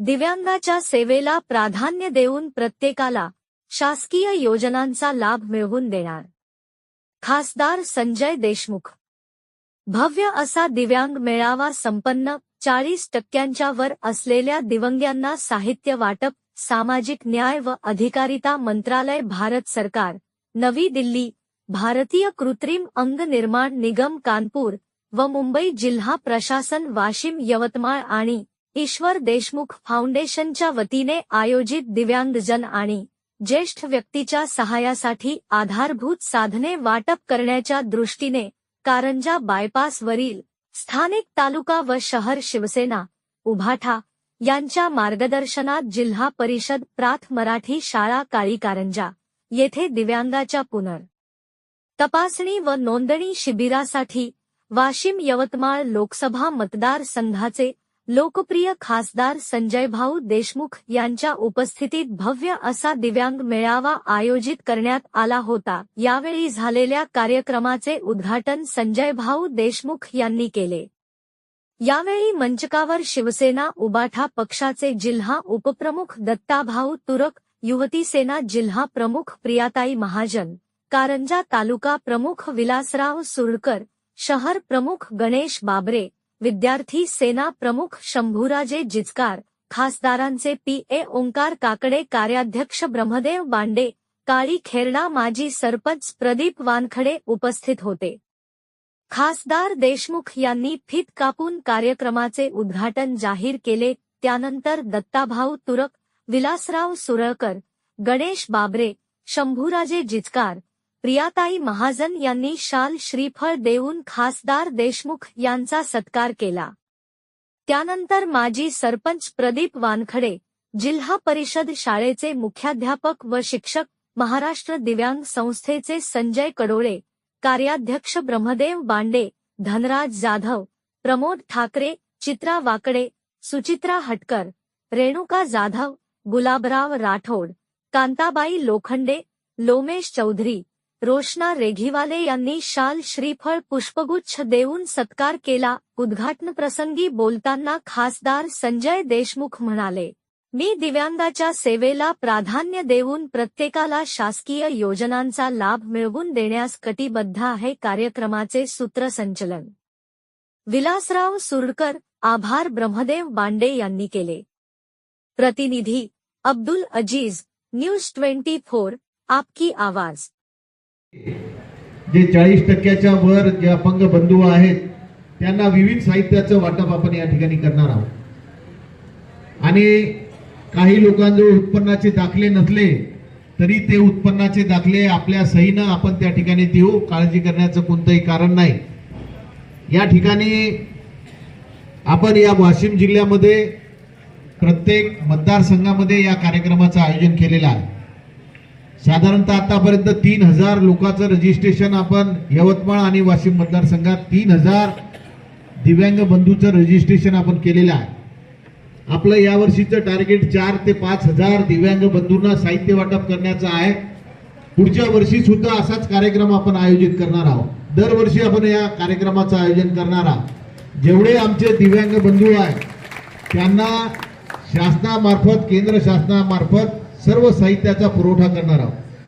दिव्यांगाच्या सेवेला प्राधान्य देऊन प्रत्येकाला शासकीय योजनांचा लाभ मिळवून देणार. खासदार संजय देशमुख. भव्य असा दिव्यांग मेळावा संपन्न चाळीस टक्क्यांच्या वर असलेल्या दिव्यांगांना साहित्य वाटप सामाजिक न्याय व अधिकारिता मंत्रालय भारत सरकार. नवी दिल्ली भारतीय कृत्रिम अंग निर्माण निगम कानपूर व मुंबई जिल्हा प्रशासन वाशिम यवतमाळ आणि ईश्वर देशमुख फाउंडेशनच्या वतीने आयोजित दिव्यांगजन आणि ज्येष्ठ व्यक्तीच्या सहाय्यासाठी आधारभूत साधने वाटप करण्याच्या दृष्टीने कारंजा बायपासवरील स्थानिक तालुका व शहर शिवसेना उभाठा यांच्या मार्गदर्शनात जिल्हा परिषद प्राथ मराठी शाळा काळी कारंजा येथे दिव्यांगाच्या पुनर तपासणी व नोंदणी शिबिरासाठी वाशिम यवतमाळ लोकसभा मतदारसंघाचे लोकप्रिय खासदार संजयभाऊ देशमुख यांच्या उपस्थितीत भव्य असा दिव्यांग मेळावा आयोजित करण्यात आला होता. यावेळी झालेल्या कार्यक्रमाचे उद्घाटन संजयभाऊ देशमुख यांनी केले. यावेळी मंचकावर शिवसेना उबाठा पक्षाचे जिल्हा उपप्रमुख दत्ताभाऊ तुरक युवती सेना जिल्हा प्रमुख प्रियाताई महाजन कारंजा तालुका प्रमुख विलासराव सुरकर शहर प्रमुख गणेश बाबरे विद्यार्थी सेना प्रमुख शंभूराजे जिचकार खासदारांचे पी. ए. ओंकार काकडे कार्याध्यक्ष ब्रह्मदेव बांडे काळी खेरडा माजी सरपंच प्रदीप वानखडे उपस्थित होते. खासदार देशमुख यांनी फित कापून कार्यक्रमाचे उद्घाटन जाहीर केले. त्यानंतर दत्ताभाऊ तुरक विलासराव सुरळकर गणेश बाबरे शंभूराजे जिचकार प्रियाताई महाजन यांनी शाल श्रीफळ देऊन खासदार देशमुख यांचा सत्कार केला. त्यानंतर माजी सरपंच प्रदीप वानखडे जिल्हा परिषद शाळेचे मुख्याध्यापक व शिक्षक महाराष्ट्र दिव्यांग संस्थेचे संजय कडोळे कार्याध्यक्ष ब्रह्मदेव बांडे धनराज जाधव प्रमोद ठाकरे चित्रा वाकडे सुचित्रा हटकर रेणुका जाधव गुलाबराव राठोड कांताबाई लोखंडे लोमेश चौधरी रोशना रेघीवाले यांनी शाल श्रीफळ पुष्पगुच्छ देऊन सत्कार केला. उद्घाटन प्रसंगी बोलताना खासदार संजय देशमुख म्हणाले मी दिव्यांगाच्या सेवेला प्राधान्य देऊन प्रत्येकाला शासकीय योजनांचा लाभ मिळवून देण्यास कटिबद्ध आहे कार्यक्रमाचे सूत्रसंचलन. विलासराव सुरकर आभार ब्रह्मदेव बांडे यांनी केले. प्रतिनिधी Abdul Aziz news twenty four आपकी आवाज. जे चाळीस टक्क्याच्या वर जे अपंग बंधू आहेत त्यांना विविध साहित्याचं वाटप आपण या ठिकाणी करणार आहोत. आणि काही लोकांजवळ उत्पन्नाचे दाखले नसले तरी ते उत्पन्नाचे दाखले आपल्या सहीनं आपण त्या ठिकाणी देऊ. काळजी करण्याचं कोणतंही कारण नाही. या ठिकाणी आपण या वाशिम जिल्ह्यामध्ये प्रत्येक मतदारसंघामध्ये या कार्यक्रमाचं आयोजन केलेलं आहे. साधारणतः आतापर्यंत तीन हजार लोकांचं रजिस्ट्रेशन आपण यवतमाळ आणि वाशिम मतदारसंघात तीन हजार दिव्यांग बंधूचं रजिस्ट्रेशन आपण केलेलं आहे. आपलं यावर्षीचं टार्गेट चार ते पाच हजार दिव्यांग बंधूंना साहित्य वाटप करण्याचं आहे. पुढच्या वर्षी सुद्धा असाच कार्यक्रम आपण आयोजित करणार आहोत. दरवर्षी आपण या कार्यक्रमाचं आयोजन करणार आहोत. जेवढे आमचे दिव्यांग बंधू आहेत त्यांना शासनामार्फत केंद्र शासनामार्फत सर्व साहित्याचा पुरवठा करणार आहोत.